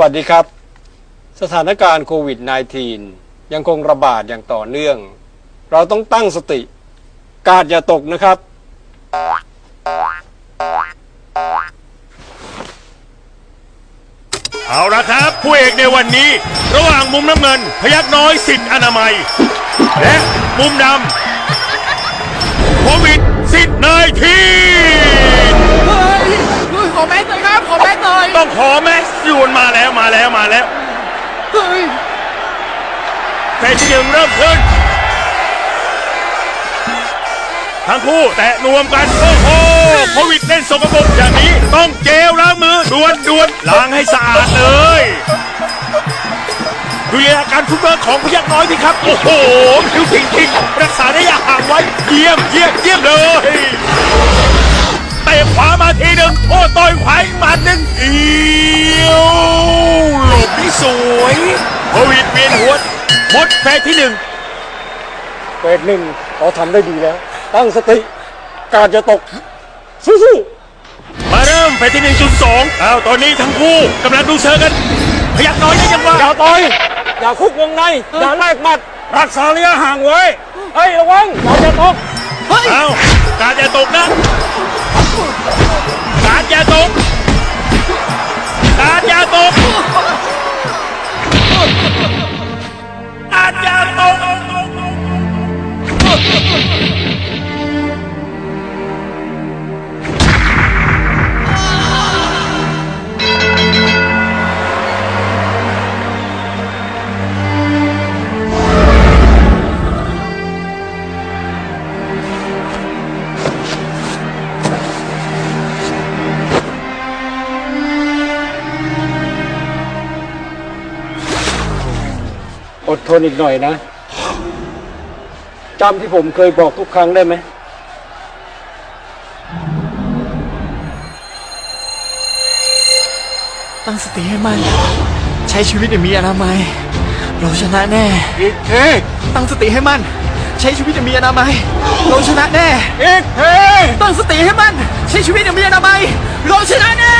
วัสดีครับ สถานการณ์โควิด -19 ยังคงระบาดอย่างต่อเนื่อง เราต้องตั้งสติ กาดอย่าตกนะครับ เอาละครับผู้เอกในวันนี้ ระหว่างมุมน้ำเงิน พยักน้อยสิทธิ์อนามัย และมุมดำโควิดสิทธิ์นายที ขอแมสหน่อยต้องขอแม็กซ์ยูนมาแล้วมาแล้วมาแล้วเฮ้ยเฟสที่หนึ่งเริ่มขึ้น ทั้งคู่แตะรวมกัน โอ้โหโควิดเล่นสกปรกอย่างนี้ ต้องเจลล้างมือด่วนด่วนล้างให้สะอาดเลยดูลีลาการฟุตบอลของพยักน้อยสิครับ โอ้โหคิวทิ้งทิ้งรักษาได้อย่างห่างไว้ เยี่ยมเยี่ยมเยี่ยมเลย วยโควิดเวียนหัวหมดแฟสที่หนึ่งเฟสหนึ่งเขาทำได้ดีแล้ว ตั้งสติ กาดอย่าตกสู้มาเริ่มไปที่หนึ่งจุดสองอ้าวตอนนี้ทั้งคู่กำลังดูเชิงกัน พยักน้อยได้ยังวะๆอย่าต่อยอย่าคุกวงในอย่าแลกหมัด รักษาระยะห่างไว้เฮ้ยระวังกาดอย่าตกเฮ้ยอ้าวการอย่าตกนะการอย่าตก อดทนอีกหน่อยนะจำที่ผมเคยบอกทุกครั้งได้ไหม ตั้งสติให้มัน ใช้ชีวิตอย่างมีอนามัย เราชนะแน่ อีกเทตั้งสติให้มัน ใช้ชีวิตอย่างมีอนามัย เราชนะแน่ อีกเทตั้งสติให้มัน ใช้ชีวิตอย่างมีอนามัย เราชนะแน่